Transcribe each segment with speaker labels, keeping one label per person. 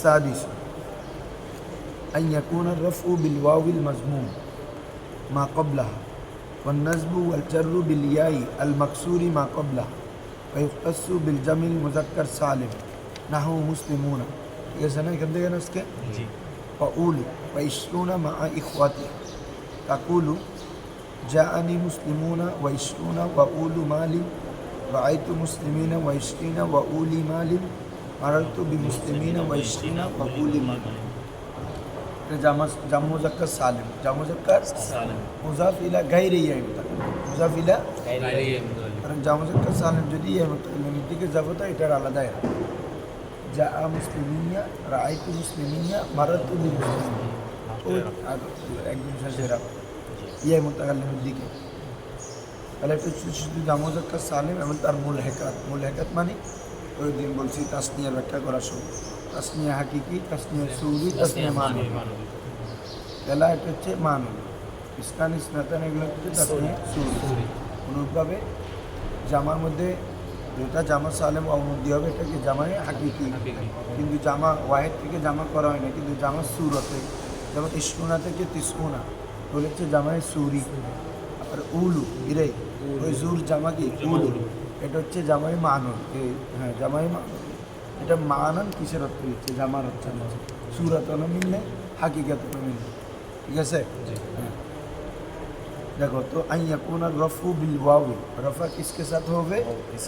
Speaker 1: السادس أن يكون الرفع بالواو المزموم ما قبلها والنزب والجر بالياء المكسور ما قبلها ويختص بالجمع المذكر سالم نحو مسلمون. ये सना
Speaker 2: कर
Speaker 1: देगा ना उसके जी वऊलू वैश्रून मा इखवाती तकूलू जानी मुस्लिमून वैश्रून वऊलू मालिम वआयतु मुस्लिमीन वैश्रीन মারাত্তু বিমুসলিমিনা ওয়াইসিনা বাবুলি মাগা জামুজাক্কা সালেম।
Speaker 2: জামুজাক্কা
Speaker 1: মুজাফ ইলা গাইরে ইয়ামতা মুজাফ ইলা কারণ জামুজাক্কা সালেম যদি ইয়ামতালের দিকে যাব তা এটার আলাদা এরা যা আ মুসলিমিয়া রায়তু মুসলিমিয়া। মারাত্তু বিমুসলিমিয়া ও একদম শেষেরা। ইয়ামতালের দিকে। তাহলে একটু শুধু জামুজাক্কা সালেম এবং তার মূল হেকাত। মূল হেকাত মানে ওই দিন বলছি তাসনিয়া ব্যাখ্যা করার সময় তাসনিয়া হাকিকি তাসনিয়া সৌদি তাসনিয়া মানব। পেলা এটা হচ্ছে মানব। ইসলাম ইসনাতান এগুলো হচ্ছে তাসনিয়া সৌদি। অনুরূপভাবে জামার মধ্যে যেটা জামা সালেম অমুদি হবে এটাকে জামায় হাকিকি? কিন্তু জামা ওয়াহেদ থেকে জামা করা হয় না কিন্তু জামা সুরতে। যেমন ইস্কুনা থেকে তিসকুনা বলে হচ্ছে জামায় সুরি আর উলু ইরে ওই জুর জামা কি? উলু। এটা হচ্ছে জামাই মানন হ্যাঁ জামাই মানন এটা মানন কিসের অর্থ হচ্ছে? জামার অর্থ সুরাতন মিললে হাকিকাতন মিললে। ঠিক আছে? হ্যাঁ। দেখো তো আইয়া কোন রফু বিল ওয়াউই রফা কিসকে সাথ হবে?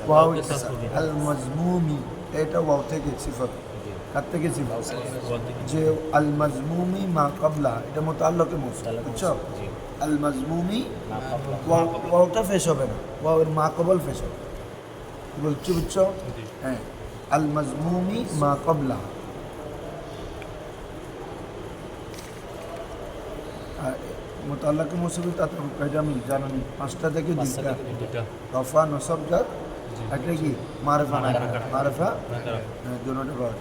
Speaker 1: ওয়াউই কে সাথ আল মাজমুমি এটা ওয়াউ থেকে সিফাত। কার থেকে সিফাত? যে আল মাজমুমি মা কবলা এটা মোতাল্লাকে মুসলিম বুঝছ? আল মাজমুমি ওয়াউটা ফেস হবে না। ওয়াউর মা কবল ফেস হবে। বলছো বুঝছো হ্যাঁ আল মজমুমি মা কবলা আর মোতাল্লাকে মুসিবত তাতে কয়টা মিল জানানি পাঁচটা থেকে দুইটা
Speaker 2: দুটা
Speaker 1: রফা নসব জাত একটা কি মারফা না
Speaker 2: মারফা।
Speaker 1: মারফা
Speaker 2: মারফা।
Speaker 1: হ্যাঁ, दोनों पावर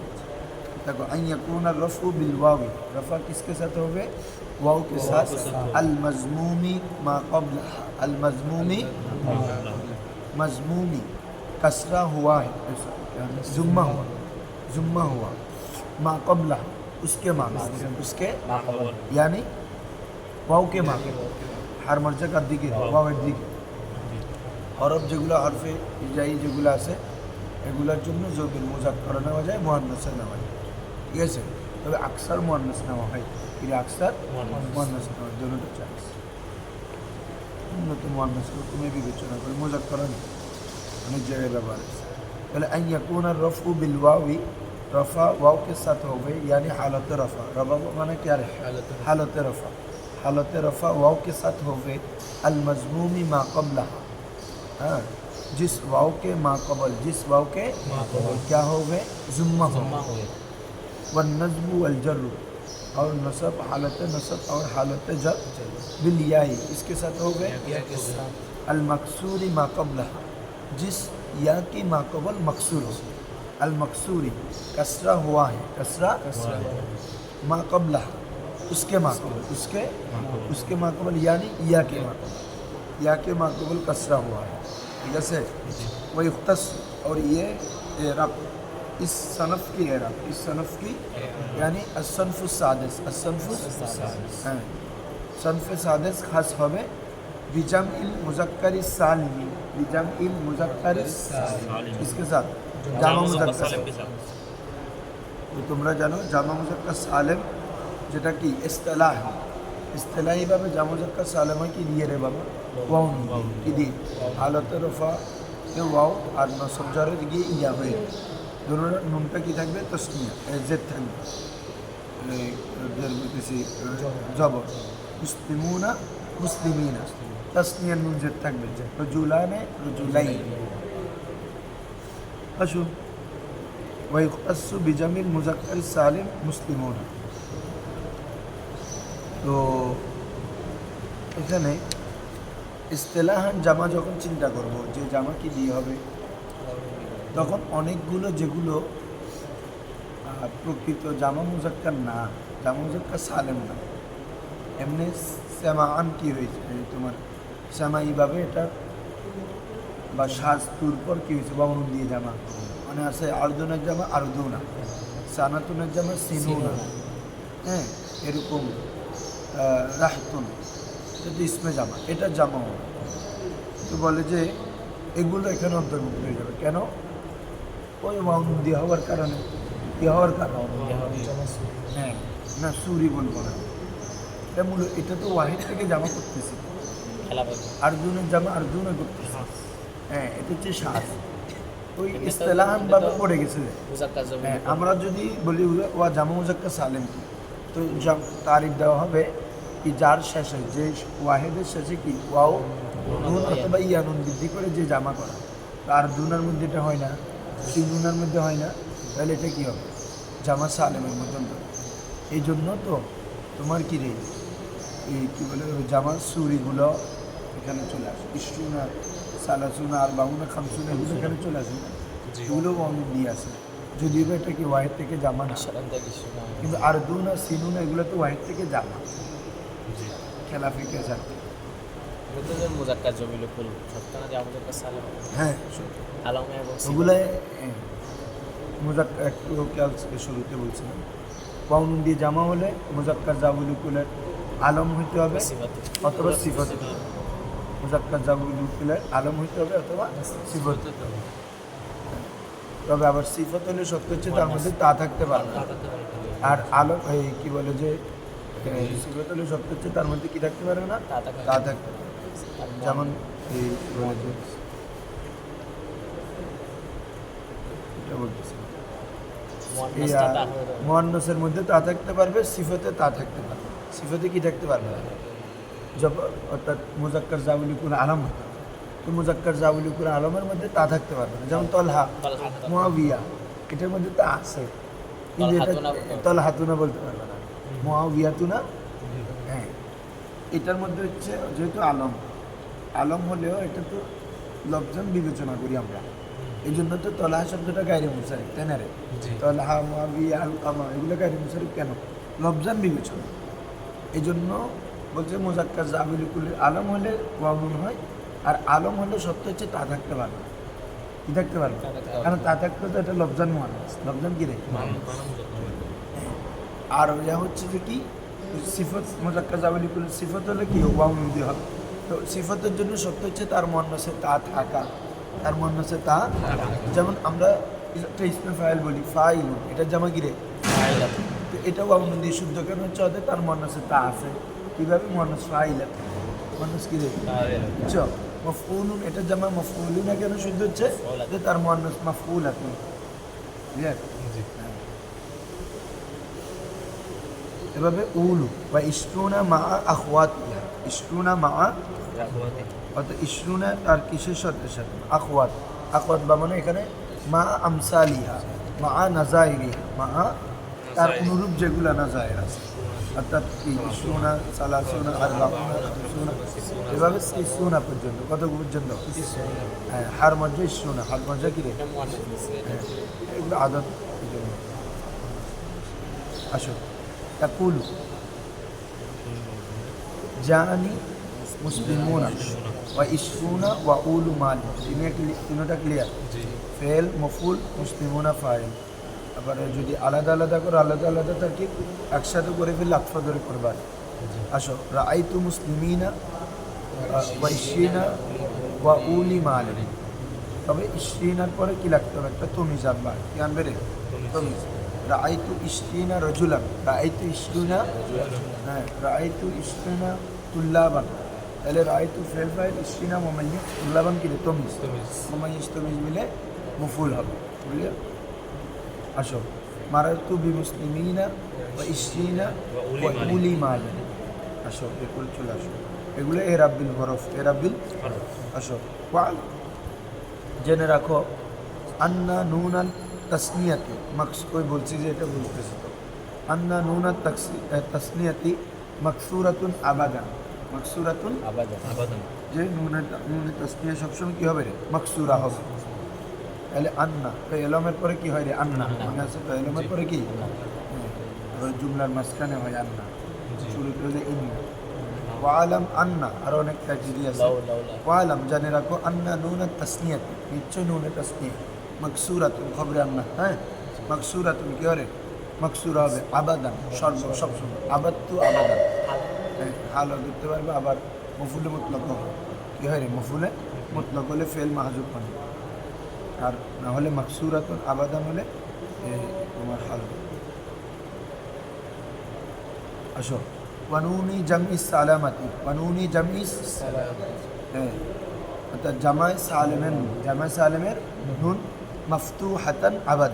Speaker 1: देखो अन यकून रफ़ू बिल वावी रफ़ा किसके साथ हो गए वाव के साथ अल मजमूमी मा कबल अल मजमूमी मजमूमी कसरा हुआ है ऐसा जुम्मा हुआ जुम्मा हुआ मा कबला उसके मा उसके यानी वाव के मा হার মর্যাদার দিকে ওয়াওয়ের দিকে হরফ যেগুলো হরফে ইজাই যেগুলো আছে এগুলোর জন্য জবির মোজাক করে নেওয়া যায় মোহান্নাসে নেওয়া যায় ঠিক আছে তবে আকসার মোহান্নাস নেওয়া হয় কিন্তু আকসার মোহান্নাস নেওয়া হয় দুটো চান্স উন্নত মোহান্নাসকে তুমি বিবেচনা করে মোজাক করা নেই অনেক জায়গায় ব্যবহার আছে তাহলে আই ইয়াকুন আর রফু বিল ওয়াবি রফা ওয়াও के साथ হবে यानी हालत रफा रफा माने क्या है हालत रफा हालत रफा वाव के साथ होवे अल मजमूमी मा कबला हाँ जिस वाव के मा कबल जिस वाव के क्या होवे जुम्मा हो व नजब वल जर्र और नसब हालत नसब और हालत जर बिल याई इसके साथ हो गए अल मकसूरी मा कबला جس یا کی ماقبل مقصور ہو۔ المقصوری کسرا ہوا ہے۔ کسرا ماقبلہ اس کے ماقبل اس کے اس کے ماقبل یعنی یا کے ماقبل یا کے ماقبل کسرا ہوا ہے۔ جیسے وہ اختص اور یہ رب اس صنف کی رب اس صنف کی یعنی اسنف السادس۔ اسنف السادس۔ ہاں۔ صنف سادس خاص ہوئے बिजम इल मुजक्कर सालिमी बिजम इल मुजक्कर इसके साथ जामा मुजक्कर তো তোমরা জানো জামা মুজাক্কার সালেম যেটা কি ইস্তেলাহ ইস্তেলাহিভাবে জামা মুজাক্কার সালেম হয় কি দিয়ে রে বাবা ওয়াও নুন কি দিয়ে হালতে রফা এ ওয়াও আর নসব জারে গিয়ে ইয়া হয়ে দুটো নুনটা কি থাকবে তসমিয়া জেদ থাকবে এই, এদের বলতেছি জবর মুসলিমুনা মুসলিমিনা তাসনিয়া নুন জেড থাকবে রজুলানে রজুলাই ওই আসু বিজামিল মুজাক্কার সালিম মুসলিমুন। তো এখানে ইস্তেলাহান জামা যখন চিন্তা করব, যে জামা কি দিয়ে হবে? তখন অনেকগুলো যেগুলো প্রকৃত জামা মুজাক্কার না, জামা মুজাক্কার সালেম না। এমনি শ্যামান কি হয়েছে? তোমার শ্যামা এইভাবে এটা বা সাজ তুর পর কি হয়েছে? বা দিয়ে জামা। মানে আছে আর্দনের জামা আর্দুনা সানাতুনের জামা সিনুনা হ্যাঁ এরকম রাহতুন। এটা তো ইসমে জামা এটা জামা হবে। তো বলে যে এগুলো এখানে অন্তর্ভুক্ত হয়ে যাবে। কেন? ওই মাউনুন দিয়ে হওয়ার কারণে। দিয়ে হওয়ার কারণে। হ্যাঁ না সুরি বলব না। এটা মূল এটা তো ওয়াহিদ থেকে জামা করতেছি। আর্জুনের জামা আর্জুনে করতেছি। হ্যাঁ। এটা হচ্ছে শ্বাস ওই ইস্তেলাহান ভাবে পড়ে গেছে হ্যাঁ আমরা যদি বলি ওয়া জামা মুজাক্কা সালেম। তো তারিফ দেওয়া হবে কি যার শেষে যে ওয়াহেদের শেষে কি ওয়াও নুন অথবা ইয়ানুন বৃদ্ধি করে যে জামা করা। তার দুনার মধ্যে এটা হয় না। তিনুনার মধ্যে হয় না। তাহলে এটা কী হবে? জামা সালেমের মতন এই জন্য তো তোমার কী রে? এই কী বলে ওই জামা সুরিগুলো এখানে চলে আসে। ইস্টুনা সালাসুনা আর বাউনা খামসুনা এগুলো এখানে চলে আসে। এগুলো অনেক দিয়ে আসে। যদিও এটা কি ওয়াহেদ থেকে জামা না কিন্তু আর সিনুন এগুলো তো ওয়াহিদ থেকে জামা। খেলা ফিকে যাচ্ছে
Speaker 2: নতুন মুজাক্কার জমি লুকুল সত্য না যে সালাম।
Speaker 1: হ্যাঁ।
Speaker 2: আলমে
Speaker 1: ওগুলো মুজাক একটু শুরুতে বলছিলাম। পাউনুন দিয়ে জামা হলে মুজাক্কার জাবুলুকুলের আলম হইতে হবে অথবা সিফত। মুজাক্কার জাবুলুকুলের আলম হইতে হবে অথবা সিফত। তবে আবার সিফত হলে সত্য হচ্ছে তার মধ্যে তা থাকতে পারবে। আর আলো এই কি বলে যে সিফত হলে সত্য হচ্ছে তার মধ্যে কি থাকতে পারবে না?
Speaker 2: তা থাকতে।
Speaker 1: যেমন এই বলে যে এটা বলতেছি। মোয়ান্নসের মধ্যে তা থাকতে পারবে সিফতে তা থাকতে পারবে। সিফতে কি থাকতে পারবে না? জব অর্থাৎ মুজাক্কার জাউলিকুল আলম হতো। তো মুজাক্কার জাউলিকুল আলমের মধ্যে তা থাকতে পারবে না। যেমন তলহা মুয়াবিয়া এটার মধ্যে তা আছে। কিন্তু এটা
Speaker 2: তলহাতুনা বলতে পারবে।
Speaker 1: তলহাতুনা বলতে পারবে না। মুয়াবিয়াতুনা হ্যাঁ। এটার মধ্যে হচ্ছে যেহেতু আলম। আলম হলেও এটা তো লফজান বিবেচনা করি আমরা। এই জন্য তো তলাহা শব্দটা গাইরে মুসারিফ তাই না রে? তলাহা মুয়াবিয়া আল কামা এগুলো গাইরে মুসারিফ কেন? লফজান বিবেচনা। এই জন্য বলছে মোজাক্কার জাবিলুকুল আলম হলে ওয়ামুন হয় আর আলম হলে সত্য হচ্ছে তা থাকতে পারবে কি থাকতে পারবে। কারণ তা থাকতে তো এটা লফজান মহান লফজান কি রে আর ইয়া হচ্ছে যে কি? সিফত মোজাক্কা জাবালিকুল সিফত হলে কি? ওয়াউন দিয়ে হবে। তো সিফতের জন্য সত্য হচ্ছে তার মন্নসে তা থাকা। তার মন্নসে তা যেমন আমরা একটা ইসমে ফাইল বলি ফাইল এটা জামা গিরে তো এটা ওয়াউন দিয়ে শুদ্ধ কেন হচ্ছে? তার মন্নসে তা আছে। কীভাবে মন্নস ফাইল? মন্নস কি চ মফউলুন এটা জামা মফউলুনা কেন শুদ্ধ হচ্ছে? যে তার মন্নস মফউল আছে এভাবে উলু বা ইসরুনা মা আখওয়াত ইসরুনা মা অর্থাৎ ইসরুনা তার কিসের সাথে? সাথে আখওয়াত। আখওয়াত বা মানে এখানে মা আমসালিহা মা নাজাইরিহা মা তার অনুরূপ যেগুলো না যায় আছে অর্থাৎ ইসুনা সালাসুনা আর বাপুনা এভাবে ইসুনা পর্যন্ত কত পর্যন্ত? হ্যাঁ হার মজা ইসুনা হার মজা কিরে হ্যাঁ, এগুলো আদত জন্য আসো তাকুল জানি মুসলিমুনা ওয়া ইসফুনা ওয়া উলু মালি তিনটা ক্লিয়ার ফেল মফুল মুসলিমুনা ফাইল। আবার যদি আলাদা আলাদা করে আলাদা আলাদা থাকি একসাথে করে ফেললে আকফা ধরে করবার। আসো রাআইতু মুসলিমিনা ওয়া ইশরিনা ওয়া উলি মাল তবে ইশরিনার পরে কি লাগতে হবে? একটা তমিজ আনবা। কি আনবে রে? তমিজ। রাআইতু ইশরিনা রজুলান। রাআইতু ইশরিনা হ্যাঁ রাআইতু ইশরিনা তুল্লাবান। তাহলে রাআইতু ফেল ফাইল ইশরিনা মুমাইয়িজ তুল্লাবান কি রে? তমিজ। মুমাইয়িজ তমিজ মিলে মফুল হবে। বুঝলে? আসো। মারাতু বি মুসলিমিনা ওয়া উলি মাল আসো এগুলো চলে আসো। এগুলো এ রাব্বিল হরফ এ রাব্বিল আসো। ওয়াল জেনে রাখো আন্না নুন নুনান তসনিয়াতি মাকস ওই বলছি যে এটা বলতেছি তো। আন্না নুনান তসনিয়াতি মকসুরাতুন আবাদান। মকসুরাতুন
Speaker 2: আবাদান।
Speaker 1: যে নুনে নুনে তসনিয়া সবসময় কী হবে রে? মকসুরা হবে। তাহলে আন্না তো এলমের পরে কি হয় রে? আন্না। মনে আছে তো? এলমের পরে কি। জুমলার মাঝখানে হয় আন্না। শুরুতে হলে ইন্না। ওয়ালাম আন্না আরও অনেক ট্র্যাজেডি আছে। ওয়ালাম জানে রাখো আন্না নুনা তসনিয়াত। নিশ্চয় নুনে তসনিয়া মকসুরাতুন খবরে আন্না হ্যাঁ? মকসুরাতুন কি হরে মাকসুর হবে আবাদান সর্ব সবসময় আবাদ তো আবাদান। হ্যাঁ, হালও ধরতে পারবে আবার মফুলে মতলক হবে। কী হয় রে? মফুলে মতলক হলে ফেল মাহাজুব মানে আর না হলে মাকসুরাতুন আবাদান হলে তোমার হাল আসো। ওয়ানুনি জামি সালামাতি ওয়ানুনি জামি হ্যাঁ। অর্থাৎ জামাই সালেমের নুন জামাই সালেমের নুন মাফতু হাতান আবাদ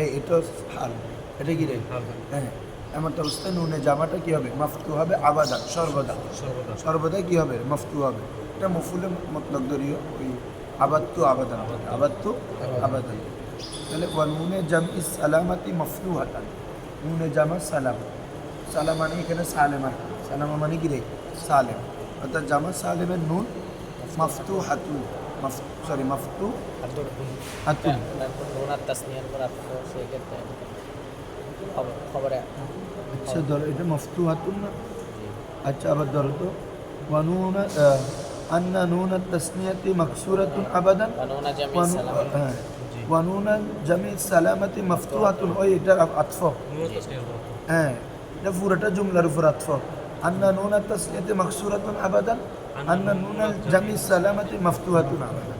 Speaker 1: এই এটা হাল। এটা কি রে? হ্যাঁ। এমন তো অবস্থায় নুনে জামাটা কি হবে? মাফতু হবে আবাদা সর্বদা। সর্বদা। কি হবে? মাফতু হবে। এটা মফুলে মতলক দরীয় ওই আবাত্তু আবাদান আবাত্তু আবাদান। তাহলে ওয়া নুনে জামি সালামাতি মফতু হাতান নুনে জামা সালাম। সালাম মানে এখানে সালেমা সালামা মানে কি রে? সালেম। অর্থাৎ জামা সালেমের নুন মাফতু হাতুন। সরি মাফতু হাতুন আচ্ছা ধরো এটা মফতু হাতুন না আচ্ছা আবার ধরো তো। ওয়ানুন আন্না নুন তসনিয়াতি মকসুরাতুন আবাদান
Speaker 2: বানোনা জামি
Speaker 1: ওয়ানু-
Speaker 2: সালাম
Speaker 1: হ্যাঁ ওয়ানুন জামি সালামাতি মফতুহাতুন ওই এটার আতফ হ্যাঁ এটা পুরোটা জুমলার উপর আতফ আন্না নুন তসনিয়াতি মকসুরাতুন আবাদান আন্না নুন জামি সালামাতি মফতুহাতুন আবাদান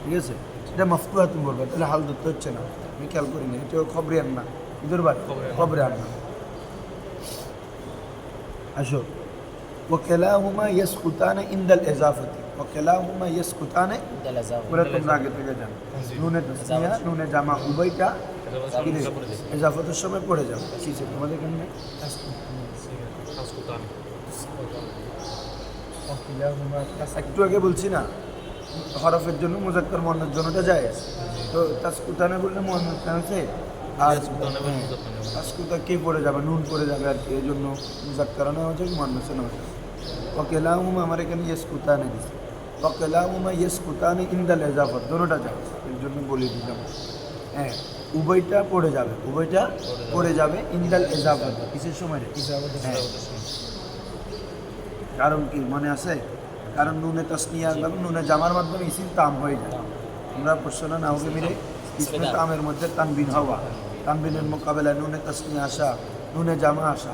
Speaker 1: ঠিক আছে এটা মফতুহাতুন বলবে তাহলে হাল ধরতে হচ্ছে না আমি খেয়াল করিনি এটা খবরে আন না ইদুর বার খবরে আন না আসো ওকেলাহুমা ইয়াস কুতানে ইন্দাল এজাফতি ওকেলাহুমা
Speaker 2: ইয়াস
Speaker 1: কুতানে ওরা তোমরা আগে থেকে যান নুনে তসমিয়া নুনে জামা উভয়টা এজাফতের সময় পড়ে যাও ঠিক আছে তোমাদের কেমনে একটু আগে বলছি না হরফের জন্য মুজাক্কর মন্নের জন্যটা যায় তো তাসকুতানে বললে মন্নের আছে আর তাসকুতা কে পড়ে যাবে নুন পড়ে যাবে আর কি এই জন্য মুজাক্করানা হচ্ছে মন্নসে না যাবে ওকেলাহুমা আমার এখানে ইয়েস কুতানে দিছে ওকেলাহুমা ইয়েস কুতানে ইন্দাল এজাফত দোনোটা যায় এর জন্য বলে দিলাম হ্যাঁ উভয়টা পড়ে যাবে উভয়টা পড়ে যাবে ইন্দাল এজাফত কিসের সময় কারণ কি মনে আছে কারণ নুনে তসনিয়া এবং নুনে জামার মাধ্যমে ইসিম তাম হয়ে যায় আমরা প্রশ্ন না হোক মিলে ইসমে তামের মধ্যে তানবিন হওয়া তানবিনের মোকাবেলায় নুনে তসনিয়া আসা নুনে জামা আসা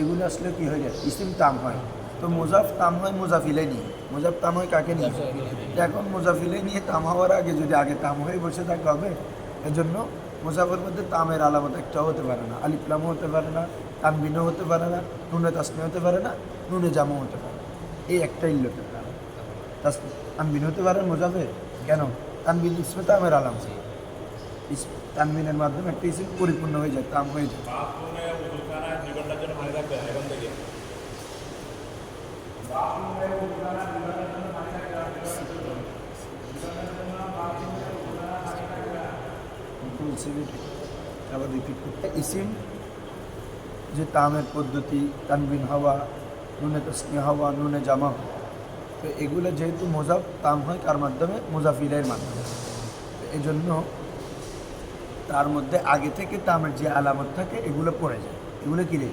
Speaker 1: এগুলো আসলে কি হয়ে যায় ইসিম তাম হয় তো মুজাফ তাম হয় মুজাফিলে নিয়ে। মুজাফ তাম হয় কাকে নিয়ে? এখন মুজাফিলে নিয়ে তাম হওয়ার আগে যদি আগে তাম হয়ে বসে থাকতে হবে, এজন্য মুজাফের মধ্যে তামের আলামত একটাও হতে পারে না। আলিফলামও হতে পারে না, তানবিনও হতে পারে না, নুনে তাসনি হতে পারে না, নুনে জামও হতে পারে। এই একটা ইল্লতের কারণ তানবিন হতে পারে মুজাফের? কেন? তানবিন ইসমে তামের আলাম। তানবিনের মাধ্যমে একটা ইসিম পরিপূর্ণ হয়ে যায়, তাম হয়ে যায় বলছি যে আবার রিপিট করতে ইসিম যে তামের পদ্ধতি তানবিন হওয়া নুনে তসনি হওয়া নুনে জামা। তো এগুলো যেহেতু মোজাফ তাম হয় কার মাধ্যমে? মোজাফিলের মাধ্যমে। এই জন্য তার মধ্যে আগে থেকে তামের যে আলামত থাকে এগুলো পড়ে যায়। এগুলো কি রে?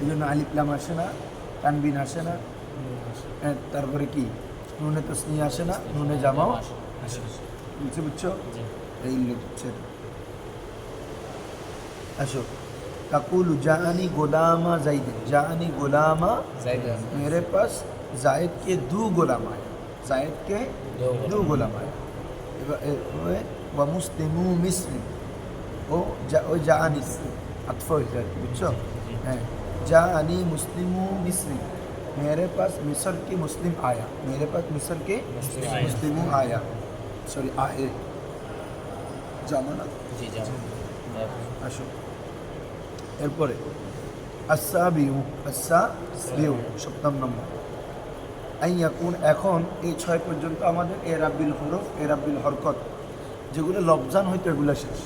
Speaker 1: এই জন্য আলিপ্লাম আসে না তানবিন আসে না। হ্যাঁ তারপরে কি নুনে তসনিয়া আসে না নুনে জামাও আসে বুঝছো
Speaker 2: বুঝছো
Speaker 1: এই تقول جانی غلامہ
Speaker 2: زید
Speaker 1: جانی غلامہ میرے پاس زائد کے دو غلام آئے
Speaker 2: زائد
Speaker 1: کے دو غلام آئے مسلم مسلم وہ جانی اطفال جانی مسلم مسلم জাহানি আতফ হয়েছে আর কি বুঝছো হ্যাঁ জাহানি মুসলিমু মিসরি मेरे पास मिस्र के मुस्लिम आया मेरे पास मिस्र के
Speaker 2: मुस्लिम आया।
Speaker 1: मुस्लिमू आया सॉरी आए জামানা
Speaker 2: জি যাও
Speaker 1: আসো এরপরে আচ্ছা বিউ আচ্ছা বিউ সপ্তম নম্বর আই এখন এখন এই ছয় পর্যন্ত আমাদের এ রাব্বিল হরফ এ রাব্বিল হরকত যেগুলো লবজান হইতো এগুলো শেষ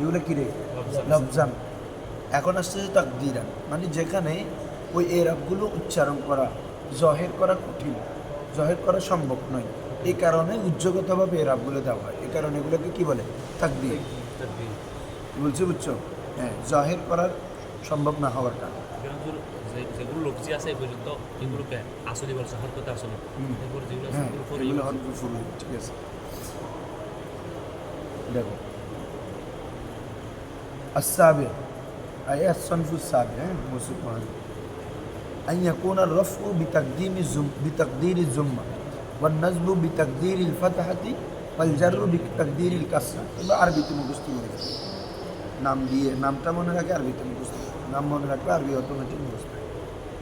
Speaker 1: এগুলো কি রে লবজান এখন আসছে যে তাকদিরান মানে যেখানে ওই এ রাবগুলো উচ্চারণ করা জহের করা কঠিন জহের করা সম্ভব নয় এই কারণে উজ্জগতভাবে এ রাবগুলো দেওয়া হয় এই কারণে এগুলোকে কি বলে তাকদির বলছি বুঝছো হ্যাঁ জাহের করার সম্ভব না হওয়ার কারণে
Speaker 3: কিন্তু যে- যেগুলো লফজি আছে এই পর্যন্ত এগুলোকে আসলে বলছে হরকতে আসলে
Speaker 1: হুম।
Speaker 3: এরপর যেগুলো আছে
Speaker 1: হ্যাঁ
Speaker 3: এগুলো পরে
Speaker 1: এগুলো হরফ শুরু ঠিক আছে দেখো السابع أي الصنف السابع ها؟ موسيقى معنا. أن يكون الرفع بتقديم الزم بتقدير الزمة والنصب بتقدير الفتحة والجر بتقدير الكسرة এবার আরবিতে মুখস্থ করে গেছে। নাম দিয়ে নামটা মনে রাখে আরবিতে মুখস্থ নাম মনে রাখলে আরবি অটোমেটিক মুখস্থ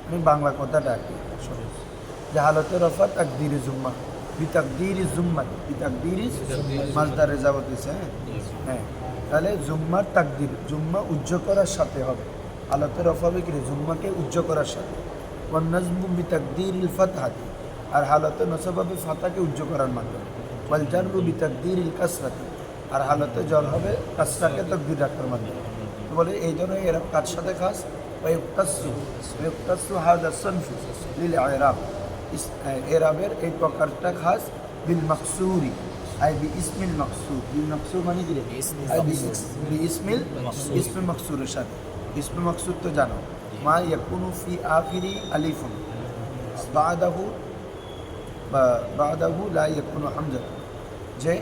Speaker 1: আমি বাংলা কথাটা আর কি সহজ যে হালতে রফা তাকদির জুম্মা বিতাকদির জুম্মা বিতাকদির মাছদারে যাবত দিছে হ্যাঁ হ্যাঁ তাহলে জুম্মার তাকদির জুম্মা উজ্জ করার সাথে হবে হালতে রফা হবে কি রে? জুম্মাকে উজ্জ করার সাথে ওয়ান্নাজমু বিতাকদির ইল ফাতহাতি আর হালতে নসব হবে ফাতাকে উজ্জ করার মাধ্যমে। ওয়াল জাররু বিতাকদির ইল কাসরাতি আর হালতে জ্বর হবে কাসরাকে তকদির রাখার মাধ্যমে। বলে এই ধরনের এরা কার সাথে খাস? এরাবের এই প্রকারটা খাস বিল মাকসুরি আই বি ইসমিল মাকসুর। বিল মাকসুর মানে কি রে? ইসমিল ইসমিল মাকসুরের সাথে। ইসমিল মাকসুর তো জানো মা ইয়াকুনু ফি আখিরি আলিফুন। বাদাহু বা বাদাহু লা ইয়াকুনু হামজা যে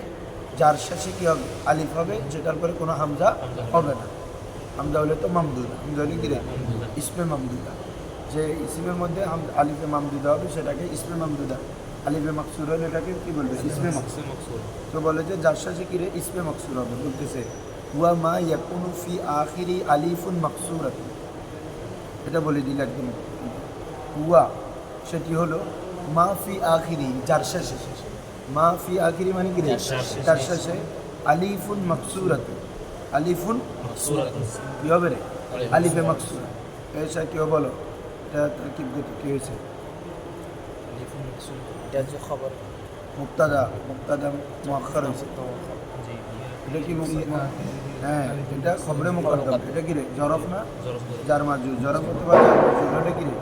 Speaker 1: যার শেষে কি হবে? আলিফ হবে যেটার পরে কোনো হামজা হবে না। হামজা হলে তো মামদুদা। হামজা হলে কি রে? ইসমে মামদুদা। যে ইসমের মধ্যে আলিফে মামদুদা হবে সেটাকে ইসমে মামদুদা। আলিফে মাকসুর হলে এটাকে কি বলবে? ইসমে মাকসুর। তো বলে যে যার শেষে কি রে? ইসমে মাকসুর হবে বলতেছে হুয়া মা ইয়াকুনু ফি আখিরি আলিফুন মাকসুরাত এটা বলে দিল একদম। হুয়া সেটি হলো মা ফি আখিরি যার শেষে মা ফি আখিরি মানে কি
Speaker 2: যার শেষে।
Speaker 1: শেষে। আলিফুন মাকসুরাত। আলিফুন কি হবে রে? আলিফে মাকসুরা এসা কেউ বলো? এটা কি হয়েছে? মুক্তাদা মুক্তাদা মুআক্ষার হয়েছে। এটা কি মুক- মুক- হ্যাঁ এটা খবরে মুকদ্দম। এটা কি রে? জরফ না? যার মাজু জরফ হতে পারে এটা কি রে?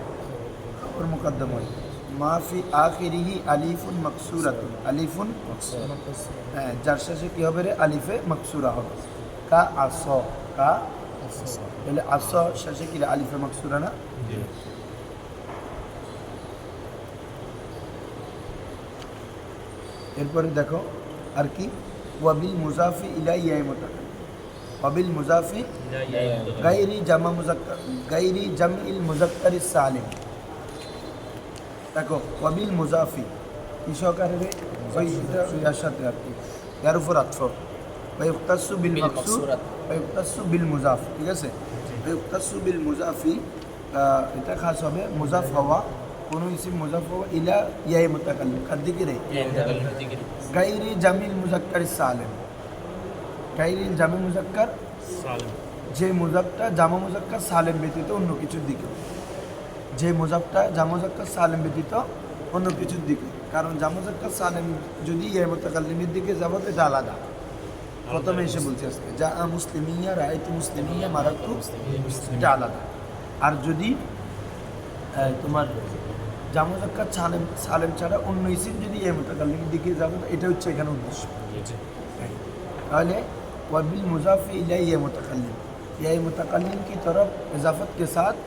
Speaker 1: খবর মুকদ্দম হয় মা ফি আখিরিহি আলিফুন মাকসুরাতুন। আলিফুন হ্যাঁ যার শেষে কি হবে রে? আলিফে মাকসুরা হবে। কা আস কা তাহলে আস শেষে কি রে? আলিফে মাকসুরা না? এরপরে দেখো আর কি? ওয়াবিল মুজাফি ইলা ইয়াই মোতাকা ওয়াবিল মুজাফি গাইরি জামা মুজাক্কার গাইরি জামিল মুজাক্কার সালিম দেখো ওয়াবিল মুজাফি কৃষকারের ওই এটা ইয়ার সাথে আর কি। ইয়ার উপর আত্ম। ওয়ুক্তাসু বিল
Speaker 2: বিল
Speaker 1: মাকসুর
Speaker 2: মাকসুরাত।
Speaker 1: ওয়ুক্তাসু বিল মুজাফ ঠিক আছে? ওয়ুক্তাসু বিল মুজাফি আহ, এটা খাস হবে মুজাফ হওয়া কোনো ইসিম মুজাফ হওয়া ইলা ইয়াই মোতাকাল্লিম কার দিকে রে গাইরি জামিল মুজাক্কার সালেম। গাইরিল জামিল মুজাক্কার যে মুজাফটা জামা মুজাক্কার সালেম ব্যতীত অন্য কিছুর দিকে। যে মুজাফটা জামা মুজাক্কার সালেম ব্যতীত অন্য কিছুর দিকে। কারণ জামা মুজাক্কার সালেম যদি ইয়ে মোতাকাল্লিমের দিকে যাব তো এটা আলাদা। প্রথমে এসে বলছে আজকে যা আ মুসলিমিয়া রায়তু মুসলিমিয়া মারাতু এটা আলাদা। আর যদি তোমার জামুজাক্কার সালেম সালেম ছাড়া অন্য ইসিম যদি এমতাকালের দিকে যাবো এটা হচ্ছে এখানে উদ্দেশ্য। তাহলে قبل مضاف الیہ متقلم یہ متقلم کی طرف اضافت کے ساتھ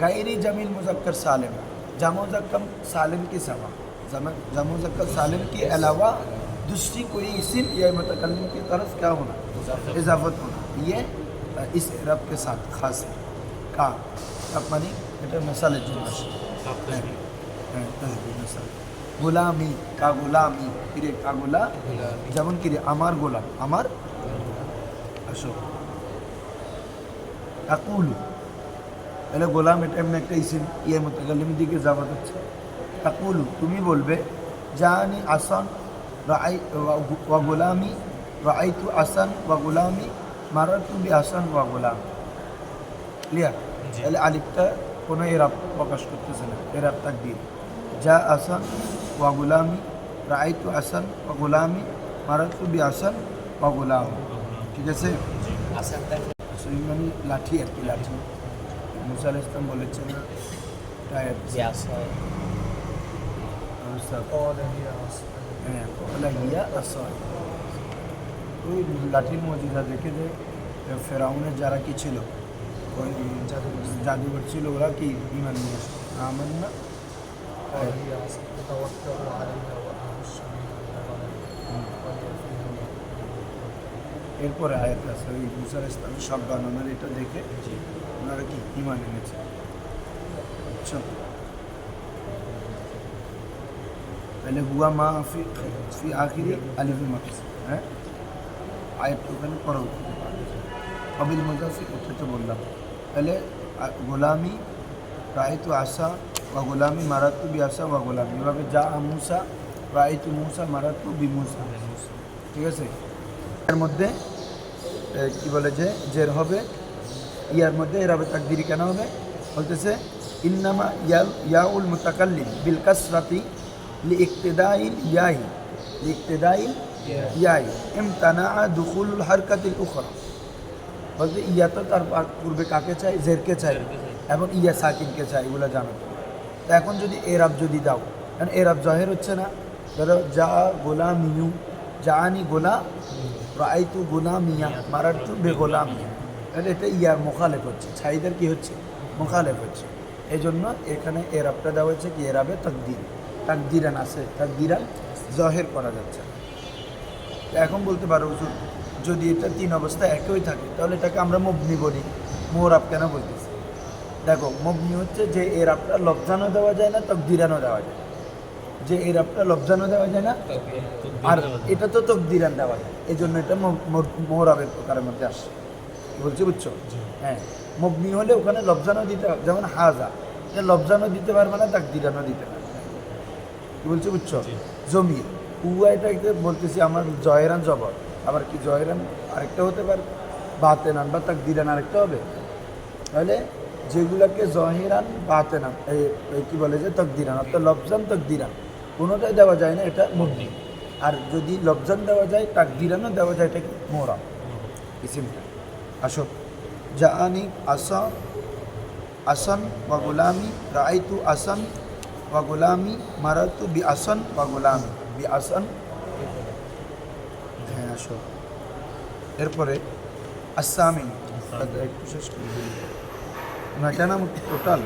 Speaker 1: غیر جمیل مذکر سالم جامع زکم سالم کے سوا جامع زکم سالم کے علاوہ دوسری کوئی اسم یا متقلم کی طرف کیا ہونا اضافت ہونا یہ اس رب کے ساتھ خاص ہے کا منی مسالہ جمعہ গোলামি কা গোলামি কিরে কা গোলা যেমন কিরে আমার গোলাম আমার? আসো। তাকুলু। তাহলে গোলাম এটা এমনি একটা ইসিম ইয়ে মোতাকালিম দিকে যাওয়া হচ্ছে। তাকুলু তুমি বলবে জানি আসান রাই ওয়া গোলামি রাইতু আসান ওয়া গোলামি মারাতু বি আসান ওয়া গোলাম। ক্লিয়ার। তাহলে আলিফটা কোনো এরাব প্রকাশ করতেছে না এরাব তাকদির। যা আসান ওয়া গোলামি রাইতু আসান ওয়া গোলামি মারাতু বি আসান ওয়া গোলাম ঠিক আছে? মানে লাঠি আর কি লাঠি। মুসা আলাহ ইসলাম বলেছেন না? টায়ার। হ্যাঁ ওই লাঠির মজুদা দেখে যে ফেরাউনের যারা কি ছিল? ওই জাদুঘর ছিল ওরা কি? ইমান নিয়ে আমার না এরপরে আয়াত আছে ওই মুসার ইসলামের সব বানানোর এটা দেখে ওনারা কি ইমান এনেছে? বুঝছ? তাহলে হুয়া মা ফি ফি আখিরি আলিফি মাকিস হ্যাঁ? আয়াত ওখানে পরবর্তীতে পাবে কবিল মুজাফি ওটা তো বললাম। তাহলে গোলামি রায়তু আসা বা গোলামি মারাত্তু বি আসা বা গোলামি এভাবে যা মুসা রায়তু মুসা মারাত্তু বি মুসা ঠিক আছে? এর মধ্যে কি বলে যে জের হবে। ইয়ার মধ্যে এর হবে তাকদিরি কেন হবে? বলতেছে ইন্নামা ইয়া ইয়াউল মুতাকাল্লিম বিল কাসরাতি লি ইক্তিদাইল ইয়াহি। লি ইক্তিদাইল ইয়াহি। ইমতানা দুখুল হারকাতিল উখরা। বলতে ইয়া তো তার পূর্বে কাকে চাই জেরকে চাই এবং ইয়া সাকিনকে চাই এগুলো জানো তো এখন যদি এরাব যদি দাও, কারণ এরাব জহের হচ্ছে না। ধরো, যা গোলামিয়ু জানি গোলা রাইতু গোলামিয়া মারারতু বে গোলামিয়া তাহলে এটা ইয়ার মোখালেফ হচ্ছে, ছাইদের কি হচ্ছে? মোখালেফ হচ্ছে। এই জন্য এখানে এরাবটা দেওয়া হয়েছে কি? এরাবে তকদির। তাকদিরান আছে, তাকদিরান জহের করা যাচ্ছে। এখন বলতে পারো যদি এটা তিন অবস্থা একই থাকে, তাহলে এটাকে আমরা মবনি বলি। মোহরাব কেন বলতেছি দেখো মবনি হচ্ছে যে এর আপটা লফজানো দেওয়া যায় না তকদিরানো দেওয়া যায়। যে এর আপটা লফজানো দেওয়া যায় না আর এটা তো তকদিরান দেওয়া যায়। এই জন্য এটা মোহরাবের প্রকারের মধ্যে আসে বলছি বুঝছ? হ্যাঁ মবনি হলে ওখানে লফজানো দিতে হবে। যেমন হাজা এটা দিতে পারবে না তাকদিরানো দিতে পারবে। কি বলছি বুঝছ? জমি উয়া এটাকে বলতেছি আমার জয়রান জবর। আবার কি জয়রান আরেকটা হতে পারে? বাতেনান বা তাক দিরান আরেকটা হবে। তাহলে যেগুলোকে জহেরান বাতেনান এই কি বলে যে, তকদিরান, অর্থাৎ লফজান, তকদিরান, কোনোটাই দেওয়া যায় না, এটা মুগ্নি আর যদি লফজান দেওয়া যায়, তাকদিরানও দেওয়া যায়, এটা কি? মোরা। ইসিমটা আসো। জাআনি আসা, আসন বা গোলামি রাইতু আসন বা গোলামি, মারাতু বি আসন বা গোলামি, বি আসন। হ্যাঁ আসো। এরপরে আসামি একটু শেষ করে ما توتال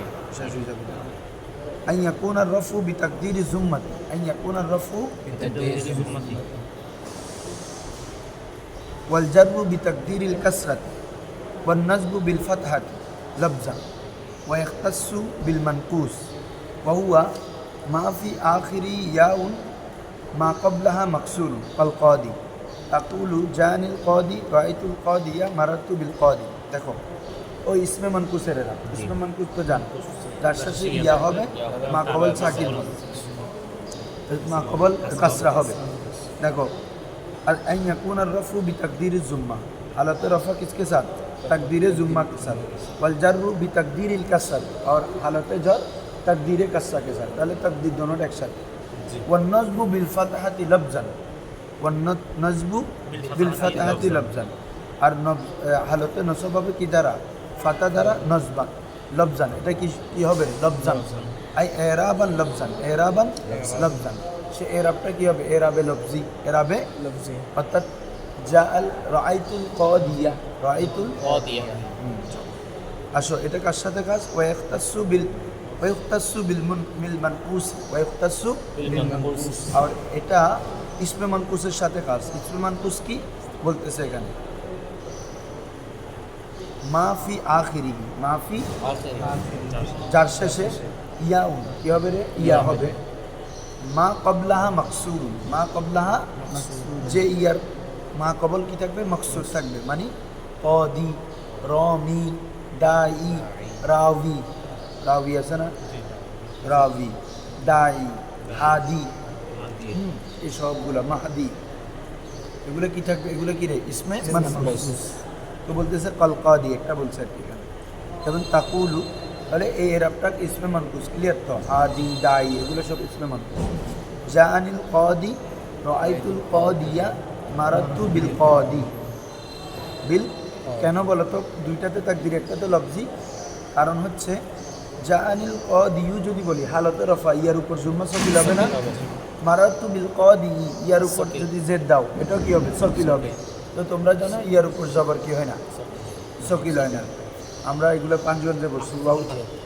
Speaker 1: أن يكون الرفع بتقدير الزمة أن يكون الرفع بتقدير الزمة والجر بتقدير الكسرة. والنصب بالفتحة. لبزا ويختص بالمنقوص. وهو ما في آخر ياء ما قبلها مكسور القاضي أقول جاني القاضي رأيت القاضية مررت بالقاضي. تخو ও ইসমে মনকুশের এরা ইসমে তো জান। তার ইয়া হবে মা কবল মা কবল কাসরা হবে। দেখো আর আইয়া আর রফু বিতাকদির জুম্মা। হালাতে রফা কিসকে সাথ তাকদিরে জুম্মা কে সাথ বল জারু বিতাকদির ইল কাসার। আর হালাতে কাসরা কে সাথ তাহলে তাকদির দোনোর একসাথে। ওয়ান্নজবু বিল ফাতাহাতি লবজান। ওয়ান্নজবু বিল ফাতাহাতি লবজান। আর হালতে নসব হবে কি দ্বারা? ফাতা দ্বারা নজবান লবজান। এটা কি কি হবে? লবজান। আই এরাবান লবজান। এরাবান লবজান। সে এরাবটা কি হবে? এরাবে লবজি। এরাবে
Speaker 2: লবজি।
Speaker 1: অর্থাৎ জাল রাইতুল কদিয়া। রাইতুল
Speaker 2: কদিয়া।
Speaker 1: আসো এটা কার সাথে কাজ? ওয়াক্তাসু বিল ওয়াক্তাসু বিল মুন মিল মানকুস। ওয়াক্তাসু
Speaker 2: বিল মানকুস।
Speaker 1: আর এটা ইসমে মানকুসের সাথে কাজ। ইসমে মানকুস কি? বলতেছে এখানে। মাফি আখিরি মাফি যার শেষে ইয়াউন কি হবে রে? ইয়া হবে। মা কবলাহা মকসুর মা কবলাহা যে ইয়ার মা কবল কি থাকবে? মকসুর থাকবে। মানে অদি রমি ডাই রাউি রাউি আছে না? রাউি ডাই হাদি। এসবগুলো মাহাদি। এগুলো কি থাকবে? এগুলো কি রে? ইসমে? মানে তো বলতেছে কলকাদি একটা বলছে আর কি যেমন তাকুলু তাহলে এই এরাবটা ইসমে মানকুস ক্লিয়ার তো? আদি দাই, এগুলো সব ইসমে মানকুস। জাহানিল কদি রাইতুল কদিয়া মারাত্তু বিল কদি বিল? কেন বলো তো? দুইটাতে তাকদির একটা তো লফজি। কারণ হচ্ছে জাহানিল কদিউ যদি বলি, হালতে রফা, ইয়ার উপর জুম্মা সকিল হবে না। মারাত্তু বিল কদি ইয়ার উপর যদি জেদ দাও, এটাও কি হবে? সকিল হবে। তো তোমরা জানো, ইয়ার উপর জবর কি হয় না? সকিল হয় না। আমরা এগুলো পাঞ্জগঞ্জে বলছি ওয়াউ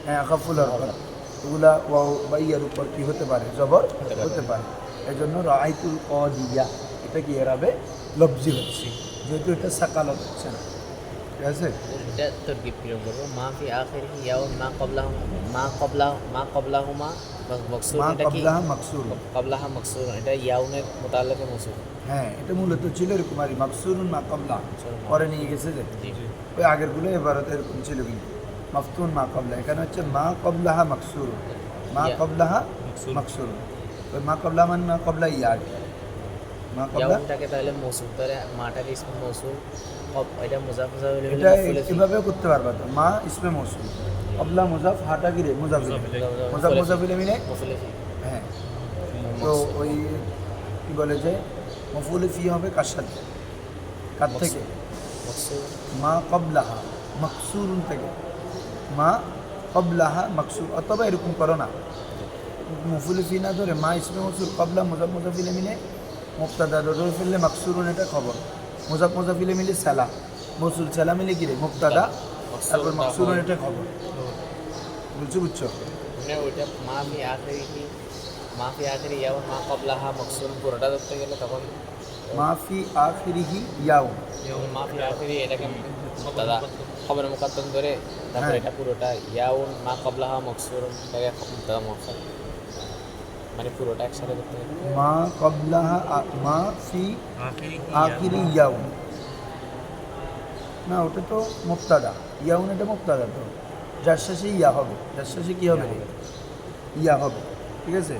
Speaker 1: হ্যাঁ আকাফুল হরফ এগুলা ওয়াও বা ইয়ার উপর কি হতে পারে? জবর হতে পারে। এই জন্য রাইতুল কদিয়া, এটা কি এরাবে লফজি হচ্ছে। যেহেতু এটা সাকালত হচ্ছে না। ঠিক আছে?
Speaker 2: তরকিব কীরকম করব মা ইয়াউন মা কবলা মা কবলা মা কবলা হুমা মকসুর
Speaker 1: মা
Speaker 2: এটা কি?
Speaker 1: কবলাহা মাকসুর।
Speaker 2: কবলাহা মকসুর এটা ইয়াউনের মোতালেকে মকসুর।
Speaker 1: হ্যাঁ এটা মূলত ছিল এরকম আর মাকসুরুন মা কবলা পরে নিয়ে গেছে যে। ওই আগেরগুলো এবারও এরকম ছিল কিন্তু। মাফতুন মা কবলা এখানে হচ্ছে মা কবলাহা মাকসুর মা। কবলাহা
Speaker 3: মাকসুর।
Speaker 1: ওই মা কবলা মানে মা কবলা কবলা
Speaker 2: ইয়াউনটাকে তাহলে মৌসুল তাহলে মাটাকে ইসমে মৌসুল এটা মুজাফ মুজাফ
Speaker 1: এটা এভাবেও করতে পারবা তো। মা ইসমে মৌসুল মুজাফ। মুজাফ মিলে? হ্যাঁ। তো ওই কি বলে যে মফুলে ফি হবে কার সাথে কার থেকে মা কবলাহা মকসুরুন থেকে। মা কবলাহা মকসুর। অথবা এরকম করো না। মফুলে ফি না ধরে মা ইসমে মসুর কবলা মোজাফ মোজাফিলে মিলে মুক্তাদা ধরে ফেললে মকসুরুন এটা খবর। মোজাফ মোজাফিলে মিলে সালা। মসুল সালা মিলে গিরে মুক্তাদা। তারপর মকসুরুন এটা খবর। বুঝছ বুঝছ?
Speaker 2: মানে ওইটা মা ফি আখেরি কি? মা আখেরি কবলাহা মকসুর পুরোটা ধরতে গেলে তখন
Speaker 1: মাফি আখিরিহি ইয়াউ
Speaker 2: মা ফি আখেরি এটাকে দাদা খবর মুকাদ্দম ধরে তারপর
Speaker 1: হ্যাঁ।
Speaker 2: এটা পুরোটা ইয়াউন মা কবলাহা মকসুর এটাকে মুক্তাদা মুআখার মানে পুরোটা একসাথে করতে গেলে
Speaker 1: মা কবলাহা মা ফি
Speaker 3: আখিরি
Speaker 1: আখিরি ইয়াউ না ওটা তো মুক্তাদা ইয়াউন এটা মুক্তাদা তো। যার শেষে ইয়া হবে। যার শেষে কী হবে? ইয়া হবে। ঠিক আছে?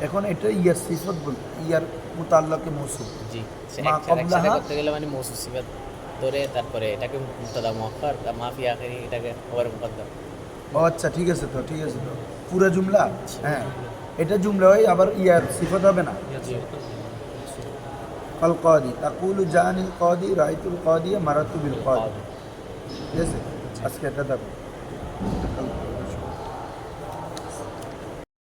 Speaker 1: এখন এটা ইয়ার সিফত বল ইয়ার মুতাল্লাকে মৌসুম।
Speaker 2: জি
Speaker 1: মা কবলাহা-
Speaker 2: করতে গেলে মানে মৌসুম সিফাত ধরে তারপরে এটাকে মুক্তাদা মা ফি আখেরি এটাকে খবর মুকাদ্দম
Speaker 1: ও আচ্ছা ঠিক আছে তো ঠিক আছে তো। পুরো জুমলা? হ্যাঁ। এটা জুমলা হয় আবার ইয়ার সিফত হবে না।
Speaker 2: আল
Speaker 1: কল কদি তাকুলু জানিল কদি রাইতুল কদি মারাতুবিল কদি। ঠিক আছে? আজকে এটা দেখো।